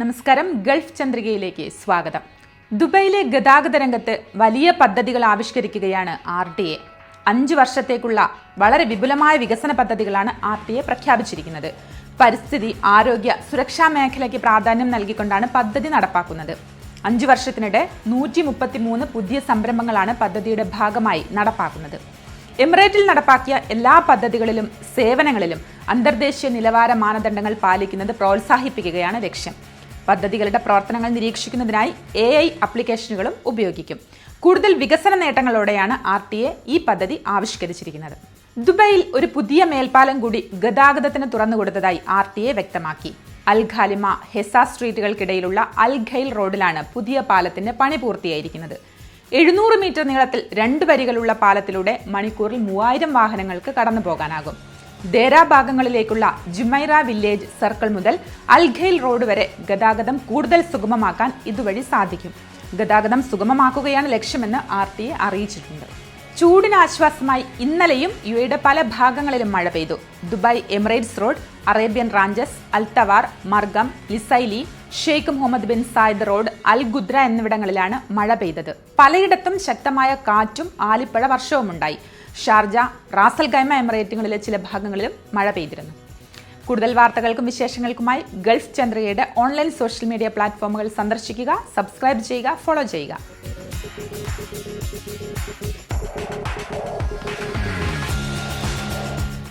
നമസ്കാരം. ഗൾഫ് ചന്ദ്രികയിലേക്ക് സ്വാഗതം. ദുബൈയിലെ ഗതാഗത രംഗത്ത് വലിയ പദ്ധതികൾ ആവിഷ്കരിക്കുകയാണ് ആർ ടി എ. അഞ്ച് വർഷത്തേക്കുള്ള വളരെ വിപുലമായ വികസന പദ്ധതികളാണ് ആർ ടി എ പ്രഖ്യാപിച്ചിരിക്കുന്നത്. പരിസ്ഥിതി ആരോഗ്യ സുരക്ഷാ മേഖലയ്ക്ക് പ്രാധാന്യം നൽകിക്കൊണ്ടാണ് പദ്ധതി നടപ്പാക്കുന്നത്. അഞ്ചു വർഷത്തിനിടെ നൂറ്റി മുപ്പത്തി മൂന്ന് പുതിയ സംരംഭങ്ങളാണ് പദ്ധതിയുടെ ഭാഗമായി നടപ്പാക്കുന്നത്. എമിറേറ്റിൽ നടപ്പാക്കിയ എല്ലാ പദ്ധതികളിലും സേവനങ്ങളിലും അന്തർദേശീയ നിലവാര മാനദണ്ഡങ്ങൾ പാലിക്കുന്നത് പ്രോത്സാഹിപ്പിക്കുകയാണ് ലക്ഷ്യം. പദ്ധതികളുടെ പ്രവർത്തനങ്ങൾ നിരീക്ഷിക്കുന്നതിനായി എ ഐ ആപ്ലിക്കേഷനുകളും ഉപയോഗിക്കും. കൂടുതൽ വികസന നേട്ടങ്ങളോടെയാണ് ആർ ടി എ ഈ പദ്ധതി ആവിഷ്കരിച്ചിരിക്കുന്നത്. ദുബൈയിൽ ഒരു പുതിയ മേൽപ്പാലം കൂടി ഗതാഗതത്തിന് തുറന്നുകൊടുത്തതായി ആർ ടി എ വ്യക്തമാക്കി. അൽ ഖാലിമ ഹെസ സ്ട്രീറ്റുകൾക്കിടയിലുള്ള അൽ ഖൈൽ റോഡിലാണ് പുതിയ പാലത്തിന്റെ പണി പൂർത്തിയായിരിക്കുന്നത്. എഴുന്നൂറ് മീറ്റർ നീളത്തിൽ രണ്ട് വരികളുള്ള പാലത്തിലൂടെ മണിക്കൂറിൽ മൂവായിരം വാഹനങ്ങൾക്ക് കടന്നു പോകാനാകും ദേര ഭാഗങ്ങളിലേക്കുള്ള ജുമൈറ വില്ലേജ് സർക്കിൾ മുതൽ അൽഖയിൽ റോഡ് വരെ ഗതാഗതം കൂടുതൽ സുഗമമാക്കാൻ ഇതുവഴി സാധിക്കും. ഗതാഗതം സുഗമമാക്കുകയാണ് ലക്ഷ്യമെന്ന് ആർ ടി എ അറിയിച്ചിട്ടുണ്ട്. ചൂടിന് ആശ്വാസമായി ഇന്നലെയും യു എയുടെ പല ഭാഗങ്ങളിലും മഴ പെയ്തു. Dubai Emirates road Arabian Ranches Al Tawar Margham Lisaili Sheikh Mohammed bin Zayed road Al Qudra എന്നിവിടങ്ങളിലാണ് മഴ പെയ്തത്. പലയിടത്തും ശക്തമായ കാറ്റും ആലിപ്പഴ വർഷവും ഉണ്ടായി ഷാർജ റാസൽ ഗൈമ എമിറേറ്റുകളിലെ ചില ഭാഗങ്ങളിലും മഴ പെയ്തിരുന്നു. കൂടുതൽ വാർത്തകൾക്കും വിശേഷങ്ങൾക്കുമായി ഗൾഫ് ചന്ദ്രയുടെ ഓൺലൈൻ സോഷ്യൽ മീഡിയ പ്ലാറ്റ്ഫോമുകൾ സന്ദർശിക്കുക സബ്സ്ക്രൈബ് ചെയ്യുക ഫോളോ ചെയ്യുക.